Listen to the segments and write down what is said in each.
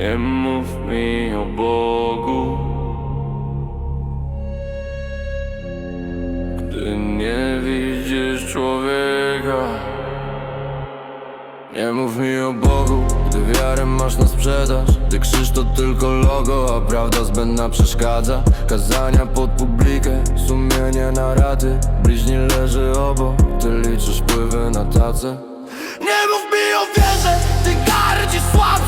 Nie mów mi o Bogu. Gdy nie widzisz człowieka Nie mów mi o Bogu. Gdy wiarę masz na sprzedaż Gdy krzyż to tylko logo A prawda zbędna przeszkadza. Kazania pod publikę Sumienie na raty Bliźni leży obok Ty liczysz pływy na tacę. Nie mów mi o wierze, ty gardzisz słabszym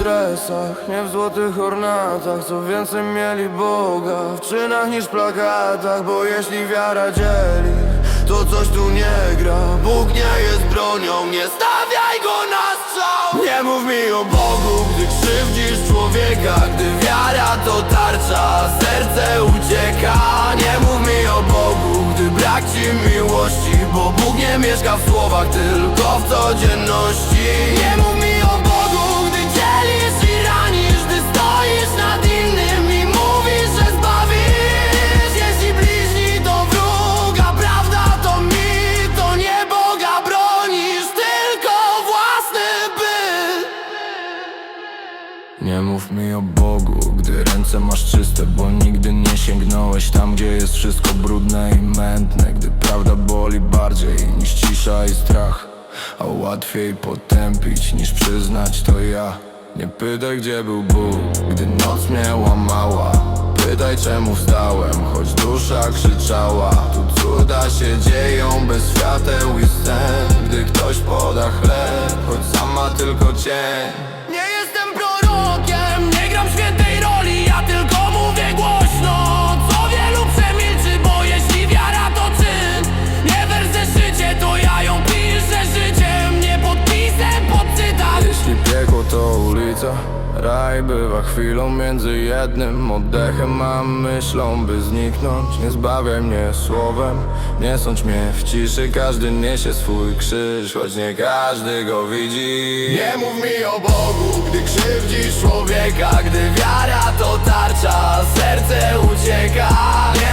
dresach, nie w złotych ornatach Co więcej mieli Boga w czynach niż plakatach Bo jeśli wiara dzieli, to coś tu nie gra. Bóg nie jest bronią, nie stawiaj go na strzał. Nie mów mi o Bogu, gdy krzywdzisz człowieka Gdy wiara to tarcza, serce ucieka. Nie mów mi o Bogu, gdy brak ci miłości Bo Bóg nie mieszka w słowach, tylko w codzienności. Nie mów mi Nie mów mi o Bogu, gdy ręce masz czyste Bo nigdy nie sięgnąłeś tam, gdzie jest wszystko brudne i mętne. Gdy prawda boli bardziej niż cisza i strach A łatwiej potępić niż przyznać to ja. Nie pytaj gdzie był Bóg, gdy noc mnie łamała. Pytaj czemu wstałem, choć dusza krzyczała. Tu cuda się dzieją bez świateł i scen. Gdy ktoś poda chleb, choć sam ma tylko cień. Nie jestem to ulica. Raj bywa chwilą między jednym oddechem a myślą By zniknąć, nie zbawiaj mnie słowem Nie sądź mnie w ciszy, każdy niesie swój krzyż Choć nie każdy go widzi. Nie mów mi o Bogu, gdy krzywdzisz człowieka. Gdy wiara to tarcza, serce ucieka. Nie